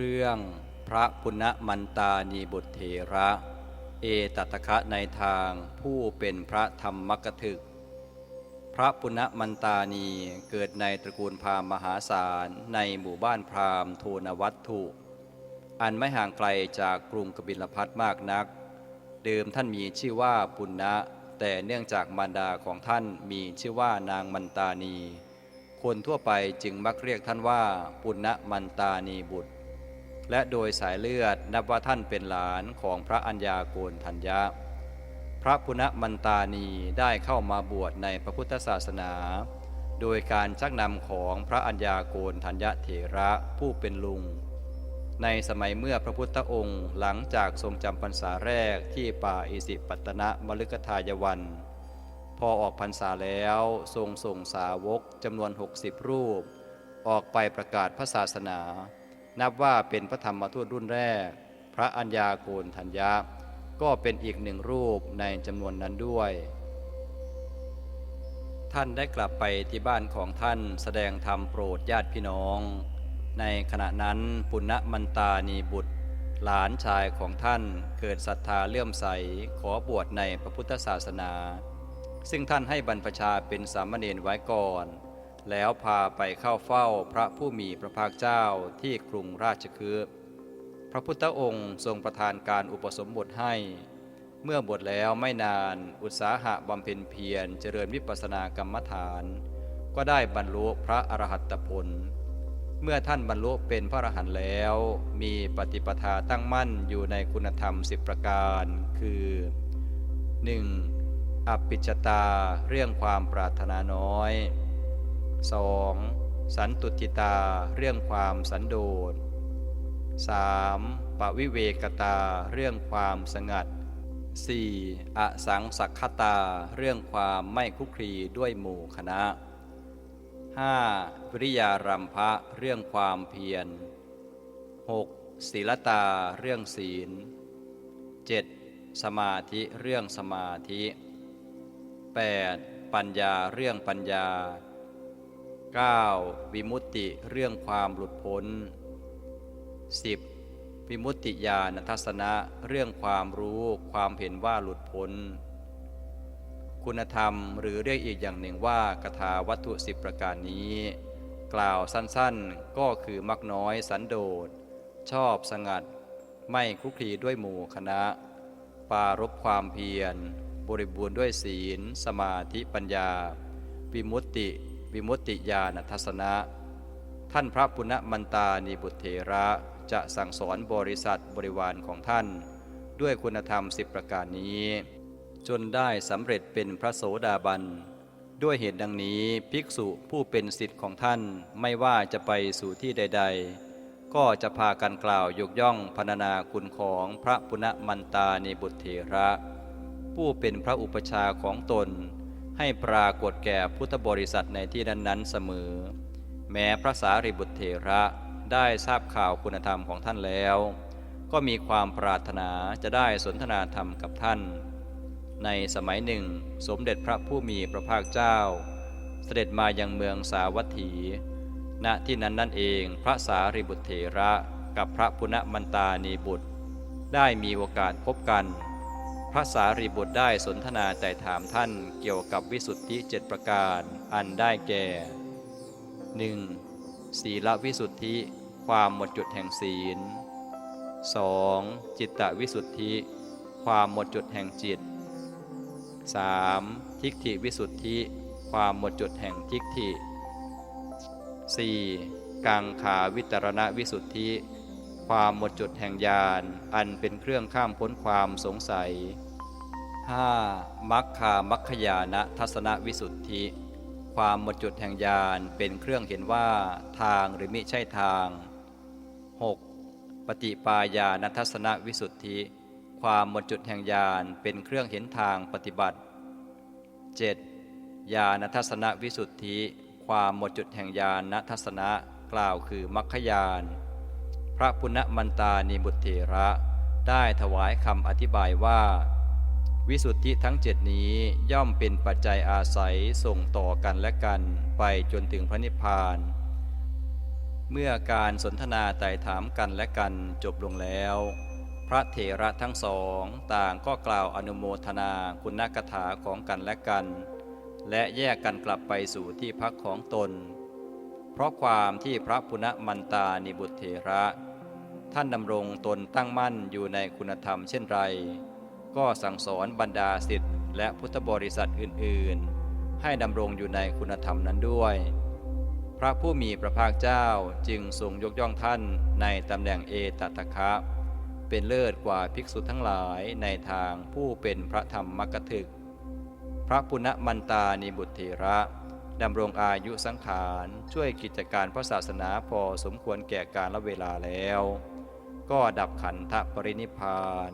เรื่องพระปุณณมันตานีบุตรเถระ เอตตะคะในทางผู้เป็นพระธรรมกถึก พระปุณณมันตานีเกิดในตระกูลพราหมณ์มหาศาลในหมู่บ้านพราหมณ์โทนวัตถุ อันไม่ห่างไกลจากกรุงกบิลพัทมากนัก เดิมท่านมีชื่อว่าปุณณะแต่เนื่องจากมารดาของท่านมีชื่อว่านางมันตานี คนทั่วไปจึงมักเรียกท่านว่าปุณณมันตานีบุตร และโดยสายเลือดนับว่าท่านเป็นหลานของพระอัญญาโกณทัญญะ พระปุณมันตานีได้เข้ามาบวชในพระพุทธศาสนา โดยการชักนำของพระอัญญาโกณทัญญะเถระผู้เป็นลุง ในสมัยเมื่อพระพุทธองค์หลังจากทรงจำพรรษาแรกที่ป่าอิสิปตนะมฤคทายวัน พอออกพรรษาแล้วทรงส่งสาวกจำนวน 60 รูป ออกไปประกาศพระศาสนา นับว่าเป็นพระธรรมทูตรุ่นแรก พระอัญญาโกณทัญญะก็เป็นอีกหนึ่งรูปในจำนวนนั้นด้วย ท่านได้กลับไปที่บ้านของท่านแสดงธรรมโปรดญาติพี่น้อง ในขณะนั้นปุณณมันตานีบุตร หลานชายของท่านเกิดศรัทธาเลื่อมใสขอบวชในพระพุทธศาสนา ซึ่งท่านให้บรรพชาเป็นสามเณรไว้ก่อน แล้วพาไปเข้าเฝ้าพระผู้มีพระภาคเจ้าที่กรุงราชคฤห์พระพุทธองค์ทรงประทานการอุปสมบทให้ เมื่อบวชแล้วไม่นานอุตสาหะบำเพ็ญเพียรเจริญวิปัสสนากรรมฐาน ก็ได้บรรลุพระอรหัตผล เมื่อท่านบรรลุเป็นพระอรหันต์แล้ว มีปฏิปทาตั้งมั่นอยู่ในคุณธรรมสิบประการ คือ 1. อภิชตาเรื่องความปรารถนาน้อย 2. สันตุติตาเรื่องความสันโดษ 3. ปวิเวกตาเรื่องความสงัด 4. อสังสักขตาเรื่องความไม่คุกคีด้วยหมู่คณะ 5. วิริยารัมภะเรื่องความเพียร 6. ศีลตาเรื่องศีล 7. สมาธิเรื่องสมาธิ 8. ปัญญาเรื่องปัญญา 9. วิมุตติเรื่องความหลุดพ้น 10. วิมุตติญาณทัศนะเรื่องความรู้ความเห็นว่าหลุดพ้น คุณธรรมหรือเรียกอีกอย่างหนึ่งว่ากถาวัตถุสิบประการนี้ กล่าวสั้นๆก็คือมักน้อยสันโดษ ชอบสงัด ไม่คุกคีด้วยหมู่คณะ ปารบความเพียร บริบูรณ์ด้วยศีล สมาธิปัญญา วิมุตติ วิมุตติญาณทัศนะ ท่านพระปุณณมันตานีบุตรเถระจะสั่งสอนบริษัทบริวารของท่าน ด้วยคุณธรรมสิบประการนี้ จนได้สำเร็จเป็นพระโสดาบัน ด้วยเหตุดังนี้ภิกษุผู้เป็นสิทธิ์ของท่านไม่ว่าจะไปสู่ที่ใด ๆ ก็จะพากันกล่าวยกย่องพรรณนาคุณของพระปุณณมันตานีบุตรเถระ ผู้เป็นพระอุปชาของตน ให้ปรากฏแก่พุทธบริษัทในที่นั้นๆเสมอ แม้พระสารีบุตรเถระได้ทราบข่าวคุณธรรมของท่านแล้ว ก็มีความปรารถนาจะได้สนทนาธรรมกับท่าน ในสมัยหนึ่ง สมเด็จพระผู้มีพระภาคเจ้า เสด็จมายังเมืองสาวัตถี ณที่นั้นนั่นเองพระสารีบุตรเถระกับพระปุณมันตานีบุตร ได้มีโอกาสพบกัน ระสารีบุตรได้สนทนาแต่ถามท่านเกี่ยวกับวิสุทธิเจ็ดประการอันได้แก่ 1. ศีลวิสุทธิความหมดจุดแห่งศีล 2. จิตตวิสุทธิ ความหมดจุดแห่งจิต 3. ทิฏฐิวิสุทธิ ความหมดจุดแห่งทิฏฐิ 4. กังขาวิตรณวิสุทธิ ความหมดจุดแห่งญาณอันเป็นเครื่องข้ามพ้นความสงสัย 5. มัคคามัคคยานะทัศนวิสุทธิ ความหมดจุดแห่งญาณเป็นเครื่องเห็นว่าทางหรือมิใช่ทาง 6. ปฏิปายานทัศนวิสุทธิ ความหมดจุดแห่งญาณเป็นเครื่องเห็นทางปฏิบัติ 7. ญาณทัศนวิสุทธิ ความหมดจุดแห่งญาณทัศนะกล่าวคือมัคคยาน พระปุณณมันตานิบุตรเถระ ได้ถวายคำอธิบายว่า วิสุทธิทั้งเจ็ดนี้ย่อมเป็นปัจจัยอาศัยส่งต่อกันและกันไปจนถึงพระนิพพาน เมื่อการสนทนาไต่ถามกันและกันจบลงแล้ว พระเถระทั้งสองต่างก็กล่าวอนุโมทนาคุณกถาของกันและกัน และแยกกันกลับไปสู่ที่พักของตน เพราะความที่พระปุณมันตานิบุตรเถระ ท่านดำรงตนตั้งมั่นอยู่ในคุณธรรมเช่นไร ก็สั่งสอนบรรดาสิทธิ์และพุทธบริษัทอื่น ๆ ให้ดำรงอยู่ในคุณธรรมนั้นด้วย พระผู้มีพระภาคเจ้าจึงทรงยกย่องท่านในตำแหน่งเอตตะคะ เป็นเลิศกว่าภิกษุทั้งหลายในทางผู้เป็นพระธรรมมกถึก พระปุณมันตานิบุตรเถระดำรงอายุสังขารช่วยกิจการพระศาสนาพอสมควรแก่การละเวลาแล้ว ก็ดับขันธปรินิพาน